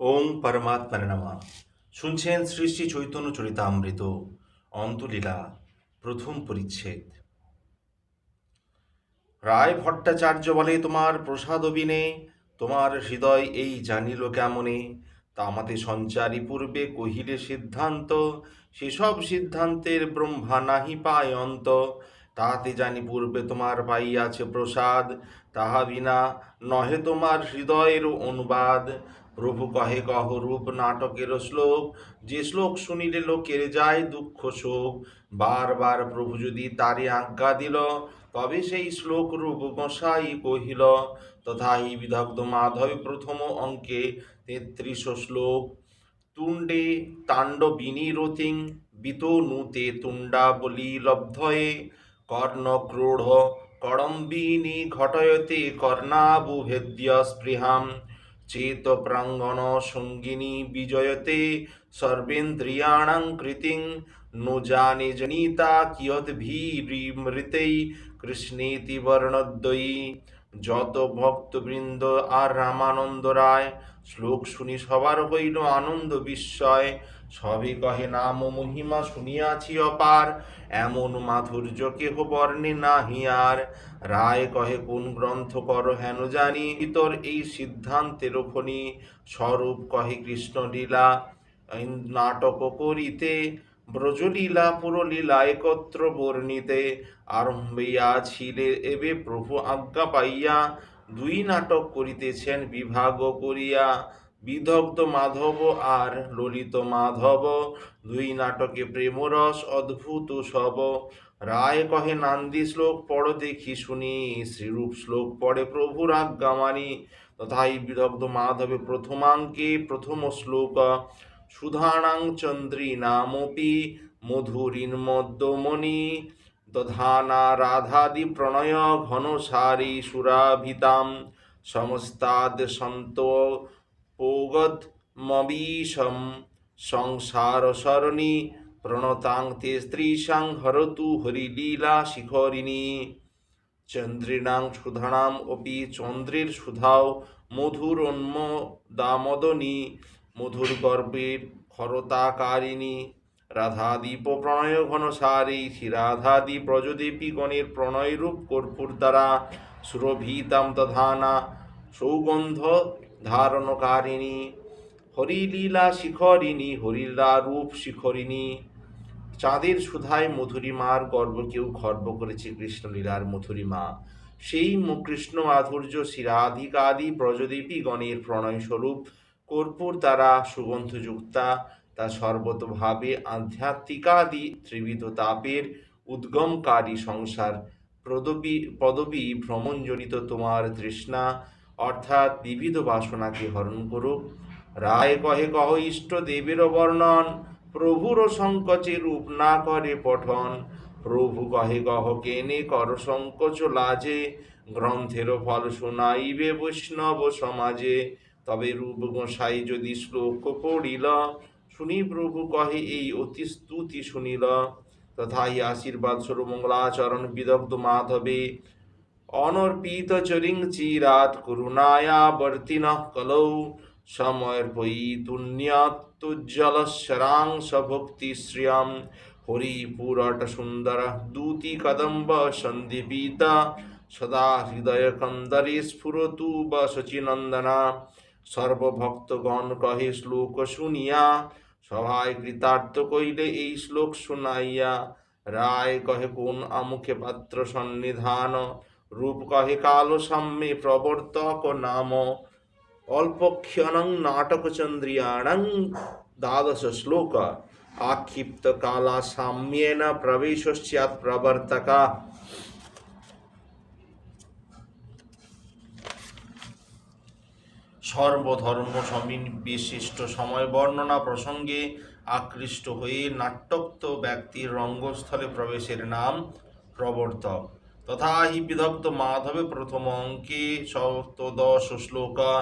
ওং পরমাত্মার নামা। শুনছেন শ্রী শ্রী চৈতন্য চরিতামৃত, অন্তলীলা, প্রথম পরিচ্ছেদ। রায় ভট্টাচার্য বলে, তোমার প্রসাদ বিনে তোমার হৃদয় এই জানিল কেমনে? তা আমাদের সঞ্চারী পূর্বে কহিলে সিদ্ধান্ত, সেসব সিদ্ধান্তের ব্রহ্মা নাহি পায় অন্ত। তাহাতে জানি পূর্বে তোমার পাইয়াছে প্রসাদ, তাহা বিনা নহে তোমার হৃদয়ের অনুবাদ। প্রভু কহে কহ রূপ নাটকের শ্লোক। যে শ্লোক শুনিলে লোকের যায় দুঃখ শোক। বারবার প্রভু যদি তারে আজ্ঞা দিল, তবে সেই শ্লোক রূপ গোসাই কহিল তথা তথাই বিদগ্ধ মাধবে প্রথম অঙ্কে তেত্রিশ শ্লোক। তুণ্ডে তাণ্ডবিনী রতিং বিতনুতে তুণ্ডাবলী লব্ধয়ে। কর্ণ ক্রোঢ় কড়ম্বিনী ঘটয়তে কর্ণাবুভেদ্য স্পৃহাম। চেত প্রাঙ্গণ সঙ্গিনী বিজয়তে সর্বেন্দ্রিয়াণ কৃতিং নো জানে জনিতা কিয়ৎ ভীমৃতেই কৃষ্ণেতি বর্ণদ্বয়ী যত ভক্তবৃন্দ আর রামানন্দ রায় শ্লোক শুনি সবার হইল আনন্দ বিস্ময়। সবে কহে, নাম মহিমা শুনিয়াছি অপার। এমন মাধুর্য কেহ বর্ণে নাহি আর। রায় কহে, কোন গ্রন্থ কর হেন জানি। ইতর এই সিদ্ধান্তের ফণি স্বরূপ কহে কৃষ্ণ লীলা নাটক করিতে, ব্রজলীলা পুরলীলা একত্র বর্ণিতে। আরম্ভিয়া ছিলে এবে প্রভু আজ্ঞা পাইয়া দুই নাটক করিতেছেন বিভাগ করিয়া, বিদগ্ধ মাধব আর ললিত মাধব। দুই নাটকে প্রেমরস অদ্ভুত সব। রায় কহে, নান্দি শ্লোক পড় দেখি শুনি, শ্রীরূপ শ্লোক পড়ে প্রভুর আজ্ঞা মানি। তথাই বিদগ্ধ মাধবে প্রথমাঙ্কে প্রথম শ্লোক। সুধানাং চন্দ্রী নামপি, মধুরিন মদ্যমণি। দধানা রাধাদি প্রণয় ঘনসারী সুরাভিতাম। সমস্তাদ সন্ত পোগদ মবীশম। সংসার সরণি প্রণতাং তে স্ত্রীশাং হরতু হরিলীলা শিখরিণী। চন্দ্রিণাং সুধানাম অপি চন্দ্রের সুধাও মধুর উন্ম দামদনী মধুর গর্বের খরতাকারিণী। রাধাদীপ প্রণয় ঘনসারী শ্রীরাধাদি ব্রজদেবী গণের প্রণয়রূপ কর্পূর দ্বারা সুরভিতাম দধানা সৌগন্ধ ধারণকারিণী, হরিলীলা শিখরিণী হরিলা রূপ শিখরিণী। চাঁদের সুধায় মধুরিমার গর্ব কেউ খর্ব করেছে কৃষ্ণলীলার মধুরিমা। সেই কৃষ্ণ মাধুর্য শিরাধিকাদি ব্রজদেবী গণের প্রণয়স্বরূপ কর্পূর দ্বারা সুগন্ধযুক্তা তা সর্বতভাবে আধ্যাত্মিকাদি ত্রিবিধ তাপের উদ্গমকারী সংসার। পদবী পদবী ভ্রমণজনিত তোমার তৃষ্ণা, অর্থাৎ বিবিধ বাসনাকে হরণ করুক রায় কহে, কহ, ইষ্ট দেবের বর্ণন, প্রভুর সংকোচে রূপ না করে পঠন। প্রভু কহে, কহ, কেনে কর সংকোচ লাজে, গ্রন্থের ফল শুনাইবে বৈষ্ণব সমাজে। তবে রূপ গোসাই যদি শ্লোক পড়িল শুনি প্রভু কহে, এই অতি স্তুতি শুনিল। তথাই আশীর্বাদ স্বরূপ মঙ্গলাচরণ বিদগ্ধ মাধবে। অনর্পিত চরিং চিরাত করুণায়া বর্তিন কলৌ। সমর্পয়ী তুণ্যাত্তুজ্জ্বল শরাংশ ভক্তি শ্রিয়াম হরিপুরট সুন্দর দূতি কদম্ব সন্দীপিত সদা হৃদয় কন্দরে স্ফুরতু বশচিনন্দনা সর্বভক্তগণ কহে, শ্লোক শুনিয়া সভায় কৃতার্থ কইলে এই শ্লোক শুনাইয়া রায় কহে, কোন আমুখে পাত্র সন্নিধান? রূপ কহে, কালো সাম্যে প্রবর্তক নাম। অল্পক্ষণং নাটকচন্দ্রিয়াণং দ্বাদশ শ্লোক। আক্ষিপ্ত কালা সাম্যেন প্রবেশস্যাৎ প্রবর্তকা। সর্বধর্ম সমীন বিশিষ্ট সময় বর্ণনা প্রসঙ্গে আকৃষ্ট হয়ে নাট্যোক্ত ব্যক্তির রঙ্গস্থলে প্রবেশের নাম প্রবর্তক। তথা হি বিদগ্ধ মাধবে প্রথম অঙ্কে সপ্তদশ শ্লোকা।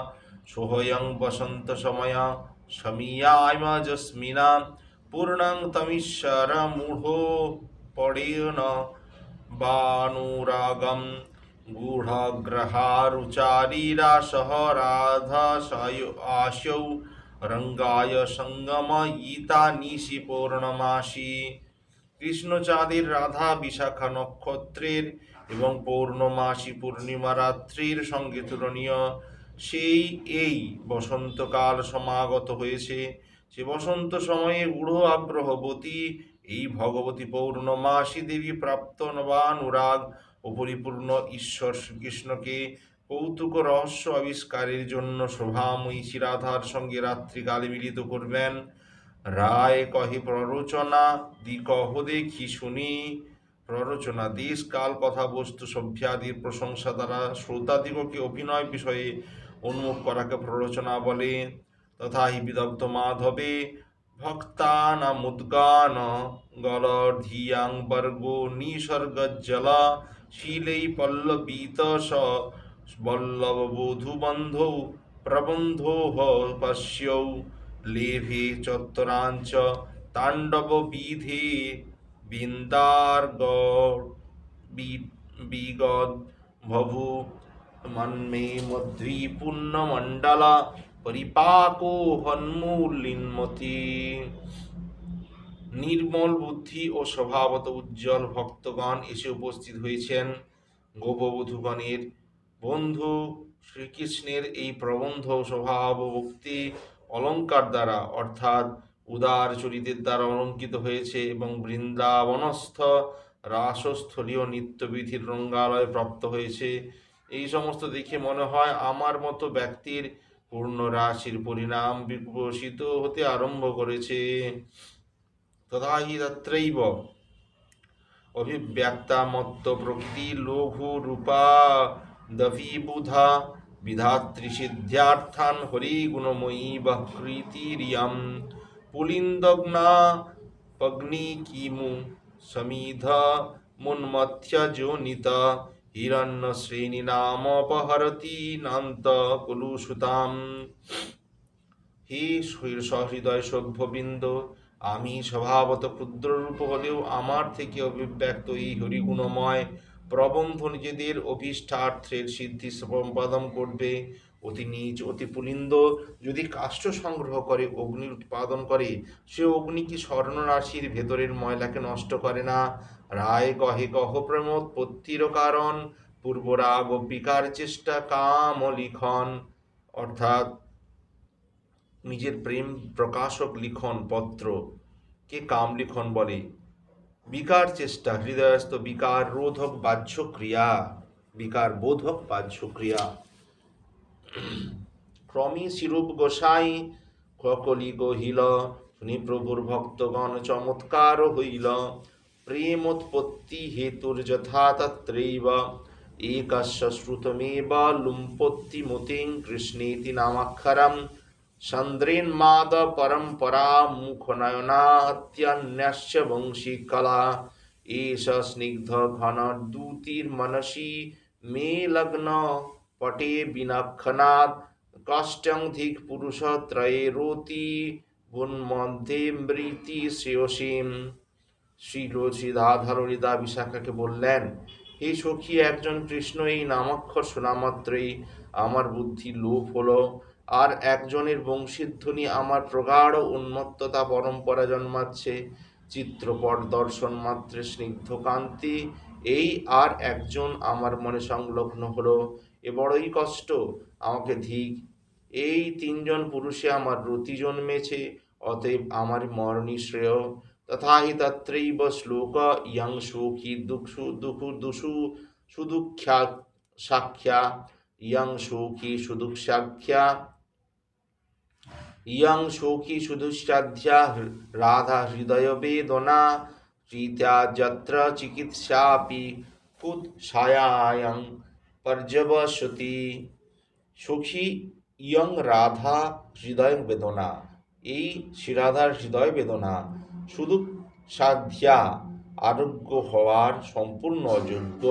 সোহয়ং বসন্ত সময় সমীয়ায়মজস্মিনা পূর্ণং তমিশ্বর মূঢ়ো পড়েন বানুরাগম। গূঢ়গ্রহারুচারীরা সহ রাধা আশৌ রঙ্গায় সঙ্গম ইতা নিশি পৌর্ণমাসী কৃষ্ণচাঁদের রাধা বিশাখা নক্ষত্রের এবং পৌর্ণমাসী পূর্ণিমা রাত্রির সঙ্গে তুলনীয়। সেই এই বসন্তকাল সমাগত হয়েছে। সে বসন্ত সময়ে উড়ো আগ্রহবতী এই ভগবতী পৌর্ণমাসী দেবী প্রাপ্ত নবানুরাগ ও পরিপূর্ণ ঈশ্বর শ্রীকৃষ্ণকে কৌতুক রহস্য আবিষ্কারের জন্য শোভাময়ী শ্রীরাধার সঙ্গে রাত্রিকালে মিলিত করবেন। রায় কহে, প্ররোচনা দি কহ দেখি শুনি। প্ররোচনা, দেশ, কাল, কথা, বস্তু, সভ্যাদির প্রশংসা দ্বারা শ্রোতাদিগকে অভিনয় বিষয়ে উন্মুখ করাকে প্ররোচনা বলে। তথা হি বিদগ্ধ মাধবে ভক্তানামুদ্গান গলধিয়াং বর্গ নিসর্গজ্জল শীলৈ পল্লবীত স বল্লভ বধূবন্ধৌ প্রবন্ধো পশ্যৌ লেভে চত্বরাঞ্চ তাণ্ডব বিধে বিন্দার্গ বিগদ ভভু মন্মে মধ্বী পরিপাকো হন্মূলিন্মতি নির্মল বুদ্ধি ও স্বভাবত উজ্জ্বল ভক্তগণ এসে উপস্থিত হয়েছেন। গোপবধূগণের বন্ধু শ্রীকৃষ্ণের এই প্রবন্ধ স্বভাব ভক্তি অলঙ্কার দ্বারা, অর্থাৎ উদার চরিতের দ্বারা অলঙ্কিত হয়েছে এবং বৃন্দাবনস্থ রাসস্থলীয় নিত্যবিধির রঙ্গালয় প্রাপ্ত হয়েছে। এই সমস্ত দেখে মনে হয় আমার মতো ব্যক্তির পূর্ণ রাশির পরিণাম বিকশিত হতে আরম্ভ করেছে। তথা হি তত্রৈব অভিব্যক্তা মত্ত প্রকৃতি লঘু রূপা দভীবুধা বিধাত্রী সিদ্ধ্যার্থান হরি গুণময়ী বকৃতিরিয়ম পুলিন্দগ্না পগ্নি কিমু সমিধ শ্রেণি নামপহরতি নান্ত কুলুসুতাম হে সহৃদয় সভ্যবৃন্দ আমি স্বভাবত ক্ষুদ্ররূপ হলেও আমার থেকে অভিব্যক্ত এই হরিগুণময় প্রবন্ধ নিজেদের অভীষ্টার্থের সিদ্ধি সম্পাদন করবে। অতি নিচ, অতি পুলিন্দ যদি কাষ্ঠ সংগ্রহ করে, অগ্নি উৎপাদন করে, সে অগ্নি কি স্বর্ণরাশির ভেতরের ময়লাকে নষ্ট করে না? রায় কহে, কহ প্রেমোৎপত্তির কারণ, পূর্বরাগ বিকার চেষ্টা কাম লিখন অর্থাৎ নিজের প্রেম প্রকাশক লিখন পত্র, কে কাম লিখন বলে, বিকার চেষ্টা, হৃদয়স্থ বিকার রোধক বাহ্য ক্রিয়া বিকার বোধক বাহ্য ক্রিয়া ক্রমী শিরূপ গোসাই ককলি গহিল, শুনি প্রভুর ভক্তগণ চমৎকার হইল। প্রেমোৎপত্তি হেতুর যথা তত্রৈব একস্য শ্রুতমেব লুম্পত্তি মতিং কৃষ্ণেতি নামাক্ষরম। চন্দ্রেন্মাদ পরম্পরা মুখ মুখনয়নাত্যন্যস্য বংশী কলা এষ স্নিগ্ধ ঘন দূতির মনসি মে লগ্ন পটে বিনাক্ষনাদ কাষ্টং ধিক পুরুষ ত্রয়ে রতি মধ্যে মৃতি শ্রেয়সীম শ্রী শ্রীধাধারিদা বিশাখাকে বললেন, হে সখী, একজন কৃষ্ণ, এই নামাক্ষর শোনা মাত্রই আমার বুদ্ধি লোপ হলো। আর একজনের বংশীধ্বনি আমার প্রগাঢ় উন্মত্ততা পরম্পরা জন্মাচ্ছে, চিত্রপট দর্শন মাত্রে স্নিগ্ধ কান্তি এই আর একজন আমার মনে সংলগ্ন হলো। এ বড়ই কষ্ট, আমাকে ধিক এই তিনজন পুরুষে আমার রতি জন্মেছে, অতএব আমার মরণী শ্রেয় তথা হি তত্রৈব শ্লোক ইয়ং সুখী দুঃখু দুঃখু দুষু সুদুখ্যা সাখ্যা। ইয়ং সুখী সুদুঃসাখ্যা ইয়ং শোকী সুদুশ্চাধ্যা রাধা হৃদয় বেদনা প্রীত্যা যত্র চিকিৎসাপি কুৎসায়ায়ং পর্যবসতি সুখী ইয়ং রাধা হৃদয় বেদনা এই শ্রীরাধার হৃদয় বেদনা শুধু সাধ্যা, আরোগ্য হওয়ার সম্পূর্ণ অযোগ্য।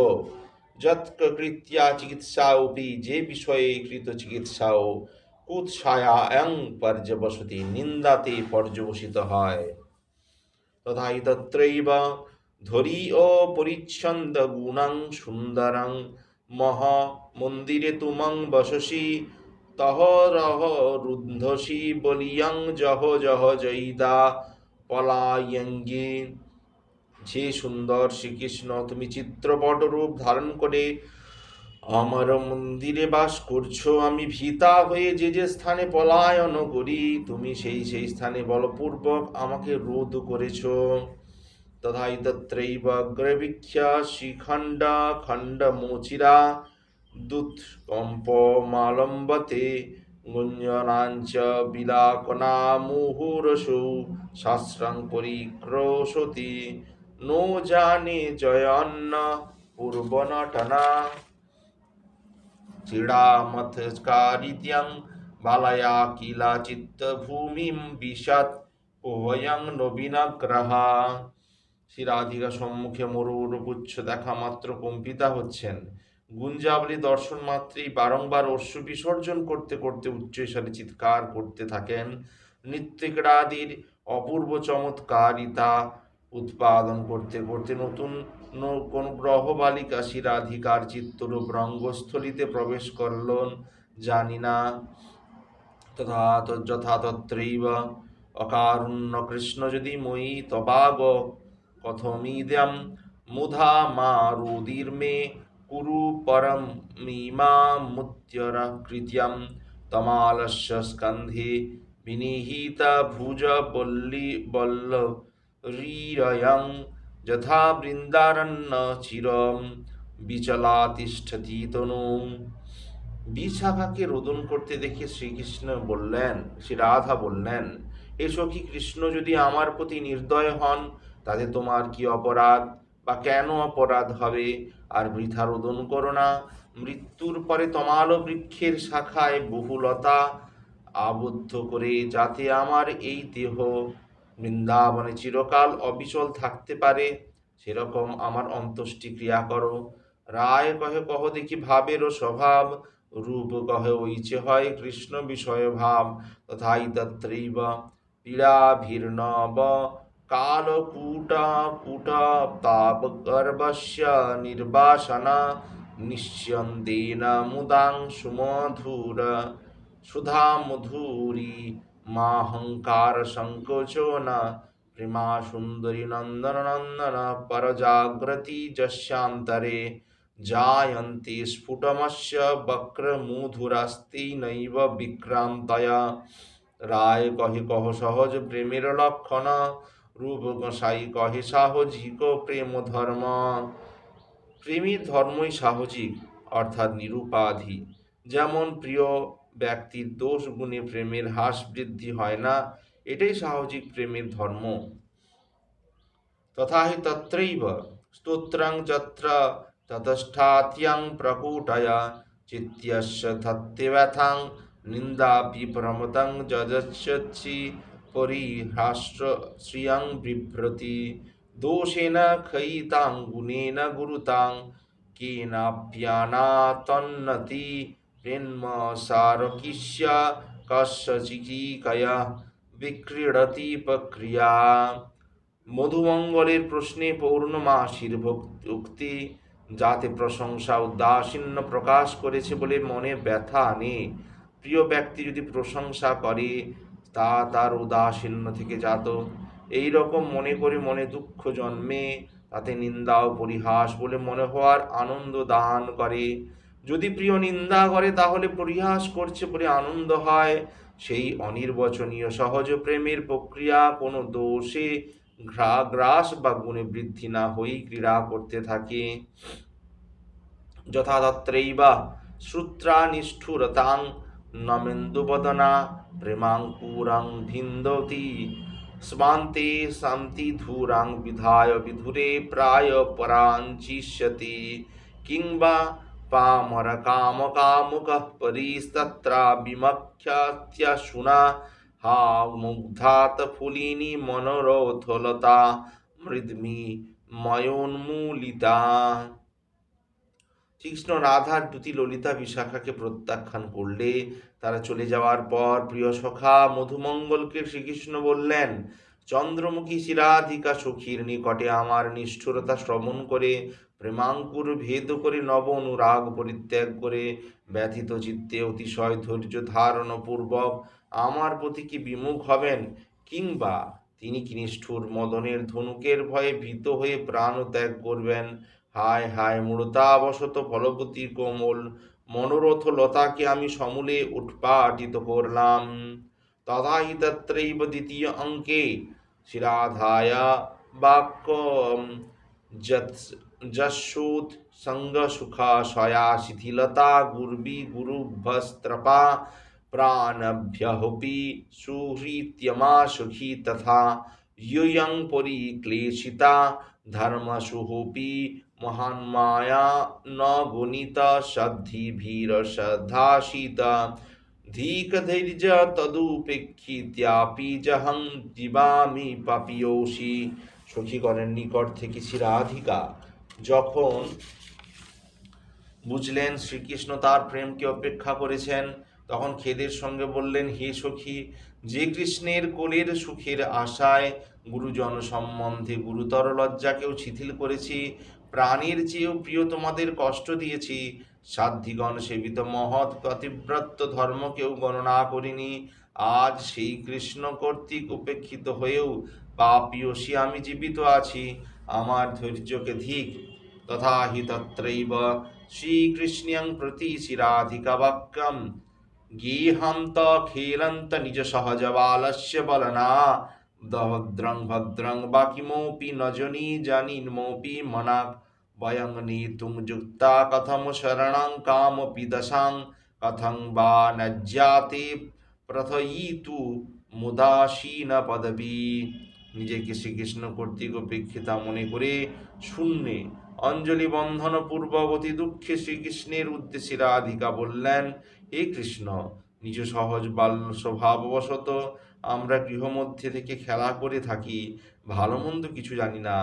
যৎকৃত্যা চিকিৎসাওপি যে বিষয়ে কৃত চিকিৎসাও কুৎসায়াং পর্যবসতি, নিন্দাতে পর্যবসিত হয়। তথা তত্রৈব ধরি ও পরিচ্ছন্দ গুণাং সুন্দরং, মহ মন্দিরে তুমং বসসি, তহ রহ রুদ্ধসি বলিয়ং জহ জহ জয়িদা পলায়ঙ্গে। যে সুন্দর শ্রীকৃষ্ণ, তুমি চিত্রপট রূপ ধারণ করে আমার মন্দিরে বাস করছ, আমি ভীতা হয়ে যে যে স্থানে পলায়ন করি, তুমি সেই সেই স্থানে বলপূর্বক আমাকে রোধ করেছ। তথাই তত্রৈব অগ্রবীক্ষা শিখণ্ড খণ্ড মোচিরা দুৎ কম্প মালম্বতে গুঞ্জনাঞ্চ বিলাকনা মুহুরসৌ, শাস্ত্রং পরিক্রোশতি, নো জানে জয়ন্ন, পূর্বনটনা। ক্রীড়ামথস্কারিত্যং বালয়া কিলা চিত্তভূমিম বিষাদ ওয়ং নবীনগ্রহা শ্রী রাধিকা সম্মুখে মরুর গুচ্ছ দেখা মাত্র কম্পিতা হচ্ছেন। গুঞ্জাবলী দর্শন মাত্রেই বারংবার অশ্রু বিসর্জন করতে করতে উচ্চস্বরে চিৎকার করতে থাকেন। নৃত্যক্রীড়াদির অপূর্ব চমৎকারিতা উৎপাদন করতে করতে নতুন কোন গ্রহ বালিকা শিরাধিকার চিত্তরূপ রঙ্গস্থলিতে প্রবেশ করলন, জানি না। তথা যথা তত্রৈব। অকারুণ্য কৃষ্ণ যদি মই তবাগ কথমিদ্যম মুধা মা রুদির মে কুরু পরম মীমামুত্যর কৃত্যম তমালস্য স্কন্ধে বিনিহিত ভুজ বল্লি বল্ল যথা বৃন্দারণ্য চিরম বিচলা তিষ্ঠতি তনু বিশাখাকে রোদন করতে দেখে শ্রীকৃষ্ণ বললেন, শ্রী রাধা বললেন এ সখী কৃষ্ণ যদি আমার প্রতি নির্দয় হন, তাতে তোমার কি অপরাধ বা কেন অপরাধ হবে? আর বৃথা রোদন করো না। মৃত্যুর পরে তমালো বৃক্ষের শাখায় বহুলতা আবদ্ধ করে যাতে আমার এই দেহ বৃন্দাবনে চিরকাল অবিচল থাকতে পারে, সেরকম আমার অন্ত্যেষ্টি ক্রিয়া করো। রায় কহে, কহ দেখি ভাবেরও স্বভাব, রূপ কহে ওইচে হয় কৃষ্ণ বিষয় ভাব। তথাই তত্রৈব পীড়াভীর্ণব কালকূট কূট তাপ গর্ভস্য নির্বাসনা নিশ্চন্দেন মুদাং সুমধুর সুধা মধুরী মাহংকার সংকোচো ন প্রেমা সুন্দরী নন্দন নন্দন পরজাগ্রতি যস্যান্তরে জায়ন্তি স্ফুটমস্য বক্রমূধুরাস্তি নৈব বিক্রান্তয়া। রায় কহে কহ সহজ প্রেমের লক্ষণ, রূপ গোসাই কহে সাহজিক প্রেম ধর্ম প্রেমীর ধর্মই সাহজিক, অর্থাৎ নিরুপাধি। যেমন প্রিয় ব্যক্তির দোষ গুণে প্রেমের হ্রাস বৃদ্ধি হয় না। এটাই সাহজিক প্রেমের ধর্ম। তথা হি তত্রৈব স্তোত্রং যত্র ততষ্ঠাত্যং প্রকূটয়া চিত্যস্য ধত্যব্যথাং নিন্দাপি প্রমতং যজস্যচি পরিহ্রাষ্ট্র শ্রিয়ং বিভ্রতি দোষেন খয়িতাং গুণেন গুরুতাং কেনাপ্যানাতন্নতি প্রেম কস্যচিকিকয়া বিক্রীড়তি প্রক্রিয়া মধুমঙ্গলের প্রশ্নে পৌর্ণমাসীর উক্তি যাতে প্রশংসা উদাসীন্য প্রকাশ করেছে বলে মনে ব্যথা আনে প্রিয় ব্যক্তি যদি প্রশংসা করে তা তার উদাসীন্য থেকে জাত এই রকম মনে করে মনে দুঃখ জন্মে, তাতে নিন্দা ও পরিহাস বলে মনে হওয়ার আনন্দ দান করে। যদি প্রিয় নিন্দা করে, তাহলে পরিহাস করছে বলে আনন্দ হয়। সেই অনির্বচনীয় সহজ প্রেমের প্রক্রিয়া, কোনো দোষে ঘ্রা, গ্রাস বা গুণে বৃদ্ধি না হয়েই ক্রীড়া করতে থাকে। যথাতত্রৈবা শ্রুত্রা নিষ্ঠুরতাং নমেন্দুবদনা প্রেমাঙ্কুরাং ভিন্দতি স্মান্তে শান্তি ধূরাং বিধায় বিধুরে প্রায় পরাঞ্চিষ্যতি। কিংবা বিমখ্যাত্যশুনা হা মুগ্ধাত ফুলিনী মনোরথলতা মৃদ্মি ময়োন্মূলিতা কৃষ্ণ রাধার দুটি ললিতা বিশাখাকে প্রত্যাখ্যান করলে, তারা চলে যাওয়ার পর প্রিয় সখা মধুমঙ্গলকে শ্রীকৃষ্ণ বললেন চন্দ্রমুখী শিরাধিকা সখীর নিকটে আমার নিষ্ঠুরতা শ্রবণ করে, প্রেমাঙ্কুর ভেদ করে নব অনুরাগ পরিত্যাগ করে, ব্যথিত চিত্তে অতিশয় ধৈর্য ধারণ পূর্বক আমার প্রতি কি বিমুখ হবেন? কিংবা তিনি কি নিষ্ঠুর মদনের ধনুকের ভয়ে ভীত হয়ে প্রাণ ত্যাগ করবেন? হায় হায় মূর্তাবশত ফলবতী কোমল, মনোরথ লতাকে আমি সমূলে উৎপাটিত করলাম। তথাহি তত্রৈব দ্বিতীয় অঙ্কে शिराधाय वाक्य जशोत संग सुख स्वया शिथिलता गुर्वी गुरुभस्त्रपा प्राणभ्यहुपी सुहृत्यमा सुखी तथा युयं पुरी क्लेशिता धर्मसुहोपी महान्माया न गुणित सद्धि भीर ধীকধৈর্য তদুপেক্ষিত্যাপি যাহং জীবামি পাপিয়সী সখীগণের নিকট থেকে শ্রীরাধিকা যখন বুঝলেন শ্রীকৃষ্ণ তার প্রেমকে অপেক্ষা করেছেন, তখন খেদের সঙ্গে বললেন, হে সখী, যে কৃষ্ণের কোলের সুখের আশায় গুরুজন সম্বন্ধে গুরুতর লজ্জাকেও শিথিল করেছি, প্রাণীর চেয়েও প্রিয় তোমাদের কষ্ট দিয়েছি সাধ্যিগণ সেবিত মহৎ প্রতিব্রত ধর্মকেও গণনা করিনি। আজ সেই কৃষ্ণ কর্তৃক উপেক্ষিত হয়েও পাপিয়সী আমি জীবিত আছি। আমার ধৈর্যকে ধিক, তথা হি তত্রৈব। শ্রীকৃষ্ণং প্রতি শিরাধিকা বাক্যম গেহান্ত খেলন্ত নিজ সহজ বালস্য বলনা। ভদ্রং ভদ্রং বাকিমোপি নজনী জানিন্মোপি মনাক। বয়ং নেতুম যুক্তা কথম শরণং কামপি দশাং কথং বা নজ্জাতে প্রথয়িতু মুদাসীন পদবী নিজেকে শ্রীকৃষ্ণ কর্তৃক উপেক্ষিতা মনে করে শূন্যে অঞ্জলি বন্ধন পূর্ববতী দুঃখে শ্রীকৃষ্ণের উদ্দেশ্যে রাধিকা বললেন হে কৃষ্ণ নিজ সহজ বাল্য স্বভাববশত আমরা গৃহমধ্যে থেকে খেলা করে থাকি, ভালো মন্দ কিছু জানি না।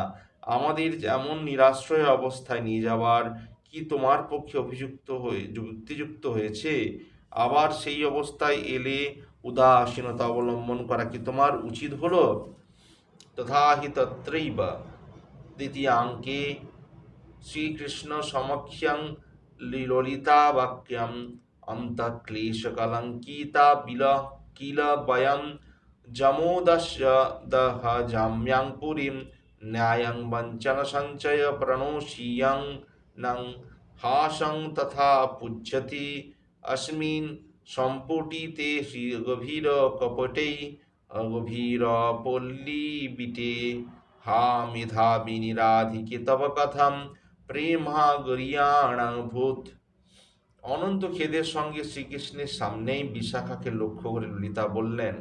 আমাদের যেমন নিরাশ্রয় অবস্থায় নিয়ে যাওয়ার কি তোমার পক্ষে অভিযুক্ত হয়ে, যুক্তিযুক্ত হয়েছে? আবার সেই অবস্থায় এলে উদাসীনতা অবলম্বন করা কি তোমার উচিত হলো? তথা হি তত্রৈব। দ্বিতীয়াঙ্কে, শ্রীকৃষ্ণ সমক্ষং ললিতা বাক্যম অন্তঃক্লেশকলঙ্কিতা বিল কিল বয়ম যমোদস্য দহ জাম্যাং পুরীম ন্যায়ং বঞ্চন সঞ্চয় প্রণোষীয়ং নং হাসং তথা পূজ্যতি অস্মিন সম্পুটিতে গভীর কপটে গভীর পল্লীবিটে হা মেধা বিনিরাধিকে তব কথম প্রেমা গরিয়াণ ভূত অনন্ত খেদের সঙ্গে শ্রীকৃষ্ণের সামনেই বিশাখাকে লক্ষ্য করে ললিতা বললেন,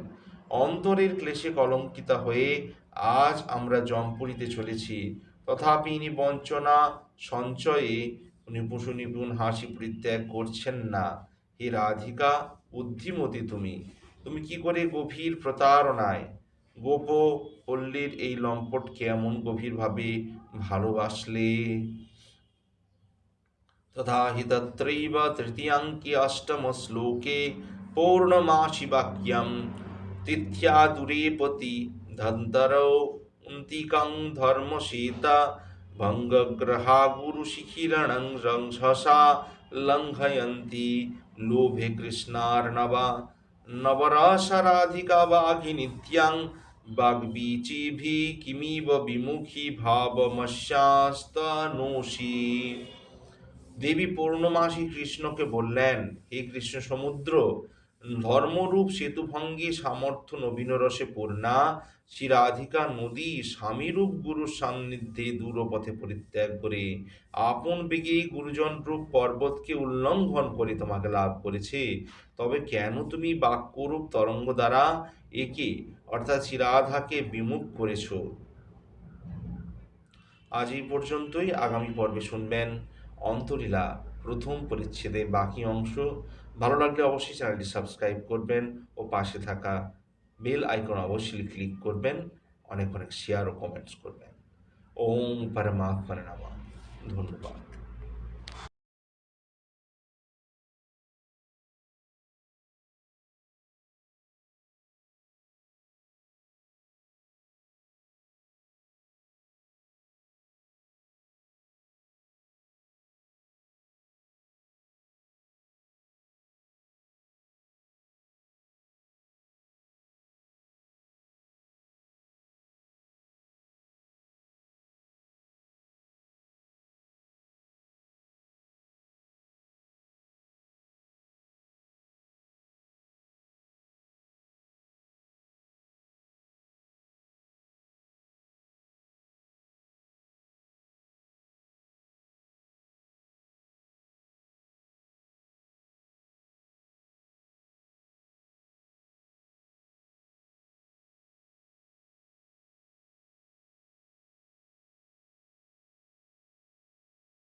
অন্তরের ক্লেশে কলঙ্কিতা হয়ে আজ আমরা জম্পুরিতে চলেছি। তথাপি ইনি বঞ্চনা সঞ্চয়ে উনি পশু নিপুণ হাসি পরিত্যাগ করছেন না। হে রাধিকা, বুদ্ধিমতী তুমি। তুমি কি করে গভীর প্রতারণায়? গোপ পল্লীর এই লম্পট কেমন গভীরভাবে ভালোবাসলে? তথা হি তৃতীয়াঙ্কি তৃতীয়াঙ্কে অষ্টম শ্লোকে পূর্ণমাসি বাক্যম, তিথ্যা দূরে পতি ধন্তরৌ ধর্ম সীতা ভঙ্গগ্রহা গুরুশিখিরণং রংসা লঙ্ঘয়ন্তি লোভে কৃষ্ণার্ণবা নবরাসরাধিকা বাঘিনিত্যাং বাগ্বীচিভি কিমিব বিমুখী ভাবমস্যাস্তনোষি দেবী পূর্ণমাসী কৃষ্ণকে বললেন, হে কৃষ্ণ সমুদ্র, ধর্মরূপ সেতুভঙ্গী সামর্থ্য নবীনরসে পূর্ণা শ্রীরাধিকা নদী স্বামীরূপ গুরুর সান্নিধ্যে দূরপথে পরিত্যাগ করে আপন বেগে গুরুজন রূপ পর্বতকে উল্লঙ্ঘন করে তোমাকে লাভ করেছে। তবে কেন তুমি বাক্যরূপ তরঙ্গ দ্বারা একে, অর্থাৎ শ্রীরাধাকে বিমুখ করেছ? আজ এই পর্যন্তই। আগামী পর্বে শুনবেন অন্তলীলা, প্রথম পরিচ্ছেদের বাকি অংশ। ভালো লাগলে অবশ্যই চ্যানেলটি সাবস্ক্রাইব করবেন ও পাশে থাকা বেল আইকন অবশ্যই ক্লিক করবেন, অনেক অনেক শেয়ার ও কমেন্টস করবেন। ওম পরমাত্মা নামা। ধন্যবাদ।